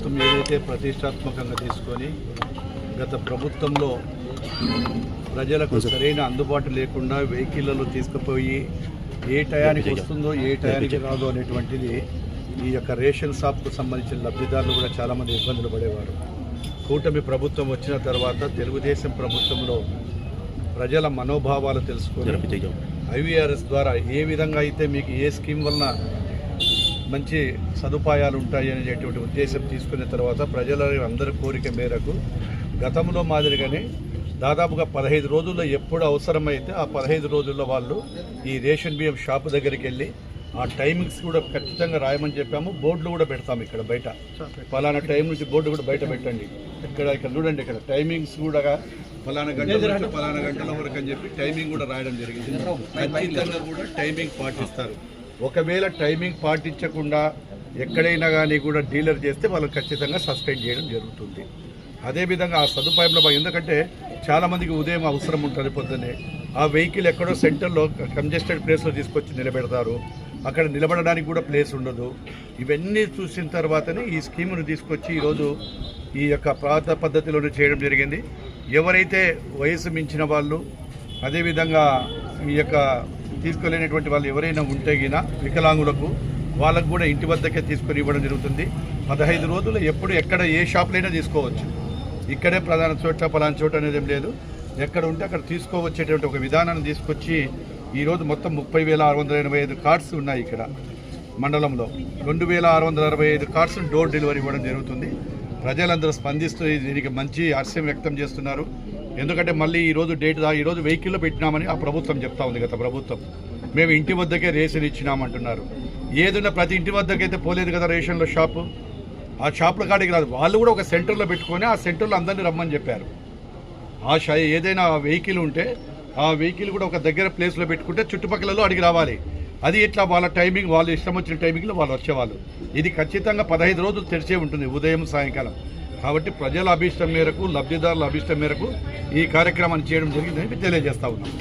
ఏదైతే ప్రతిష్టాత్మకంగా తీసుకొని గత ప్రభుత్వంలో ప్రజలకు సరైన అందుబాటు లేకుండా వెహికల్లలో తీసుకుపోయి ఏ టయానికి వస్తుందో ఏ టయానికి రాదో అనేటువంటిది ఈ యొక్క రేషన్ షాప్కు సంబంధించిన లబ్ధిదారులు కూడా చాలామంది ఇబ్బందులు పడేవారు. కూటమి ప్రభుత్వం వచ్చిన తర్వాత తెలుగుదేశం ప్రభుత్వంలో ప్రజల మనోభావాలు తెలుసుకొని ఐవీఆర్ఎస్ ద్వారా ఏ విధంగా అయితే మీకు ఏ స్కీమ్ వలన మంచి సదుపాయాలు ఉంటాయి అనేటువంటి ఉద్దేశం తీసుకున్న తర్వాత ప్రజల అందరి కోరిక మేరకు గతంలో మాదిరిగానే దాదాపుగా పదహైదు రోజుల్లో ఎప్పుడు అవసరమైతే ఆ పదహైదు రోజుల్లో వాళ్ళు ఈ రేషన్ బియ్యం షాపు దగ్గరికి వెళ్ళి ఆ టైమింగ్స్ కూడా ఖచ్చితంగా రాయమని చెప్పాము. బోర్డులు కూడా పెడతాము ఇక్కడ బయట. ఫలానా టైం నుంచి బోర్డు కూడా బయట పెట్టండి. ఇక్కడ ఇక్కడ చూడండి ఇక్కడ టైమింగ్స్ కూడా ఫలానా నుంచి ఫలానా గంటల వరకు అని చెప్పి టైమింగ్ కూడా రాయడం జరిగింది. ఖచ్చితంగా కూడా టైమింగ్ పాటిస్తారు. ఒకవేళ టైమింగ్ పాటించకుండా ఎక్కడైనా కానీ కూడా డీలర్ చేస్తే వాళ్ళు ఖచ్చితంగా సస్పెండ్ చేయడం జరుగుతుంది. అదేవిధంగా ఆ సదుపాయంలో ఎందుకంటే చాలామందికి ఉదయం అవసరం ఉంటుంది పొద్దున్నే. ఆ వెహికల్ ఎక్కడో సెంటర్లో కంజెస్టెడ్ ప్లేస్లో తీసుకొచ్చి నిలబెడతారు. అక్కడ నిలబడడానికి కూడా ప్లేస్ ఉండదు. ఇవన్నీ చూసిన తర్వాతనే ఈ స్కీమును తీసుకొచ్చి ఈరోజు ఈ యొక్క ప్రాత పద్ధతిలోనే చేయడం జరిగింది. ఎవరైతే వయసు మించిన వాళ్ళు అదేవిధంగా ఈ యొక్క తీసుకోలేనటువంటి వాళ్ళు ఎవరైనా ఉంటే గిన వికలాంగులకు వాళ్ళకు కూడా ఇంటి వద్దకే తీసుకొని ఇవ్వడం జరుగుతుంది. పదహైదు రోజులు ఎప్పుడు ఎక్కడ ఏ షాప్లైనా తీసుకోవచ్చు. ఇక్కడే ప్రధాన చోట పలానా చోట అనేది ఏం లేదు. ఎక్కడ ఉంటే అక్కడ తీసుకోవచ్చేటువంటి ఒక విధానాన్ని తీసుకొచ్చి ఈరోజు మొత్తం ముప్పై వేల ఆరు వందల ఎనభై ఐదు కార్డ్స్ ఉన్నాయి ఇక్కడ మండలంలో. రెండు వేల ఆరు వందల అరవై ఐదు కార్డ్స్ డోర్ డెలివరీ ఇవ్వడం జరుగుతుంది. ప్రజలందరూ స్పందిస్తూ దీనికి మంచి హర్షం వ్యక్తం చేస్తున్నారు. ఎందుకంటే మళ్ళీ ఈ రోజు డేట్ దా- ఈరోజు వెహికల్లో పెట్టినామని ఆ ప్రభుత్వం చెప్తా ఉంది గత ప్రభుత్వం. మేము ఇంటి వద్దకే రేషన్ ఇచ్చినామంటున్నారు. ఏదైనా ప్రతి ఇంటి వద్దకైతే పోలేదు కదా రేషన్లో షాపు? ఆ షాపుల కాడికి రాదు. వాళ్ళు కూడా ఒక సెంటర్లో పెట్టుకొని ఆ సెంటర్లో అందరినీ రమ్మని చెప్పారు. ఆ షా ఏదైనా వెహికల్ ఉంటే ఆ వెహికల్ కూడా ఒక దగ్గర ప్లేస్లో పెట్టుకుంటే చుట్టుపక్కలలో అడిగి రావాలి. అది ఇట్లా వాళ్ళ టైమింగ్ వాళ్ళు ఇష్టం వచ్చిన టైమింగ్లో వాళ్ళు వచ్చేవాళ్ళు. ఇది ఖచ్చితంగా పదహైదు రోజులు తెరిచే ఉంటుంది ఉదయం సాయంకాలం. కాబట్టి ప్రజల అభిష్టం మేరకు లబ్ధిదారుల అభిష్టం మేరకు ఈ కార్యక్రమాన్ని చేయడం జరిగిందని తెలియజేస్తా ఉన్నాం.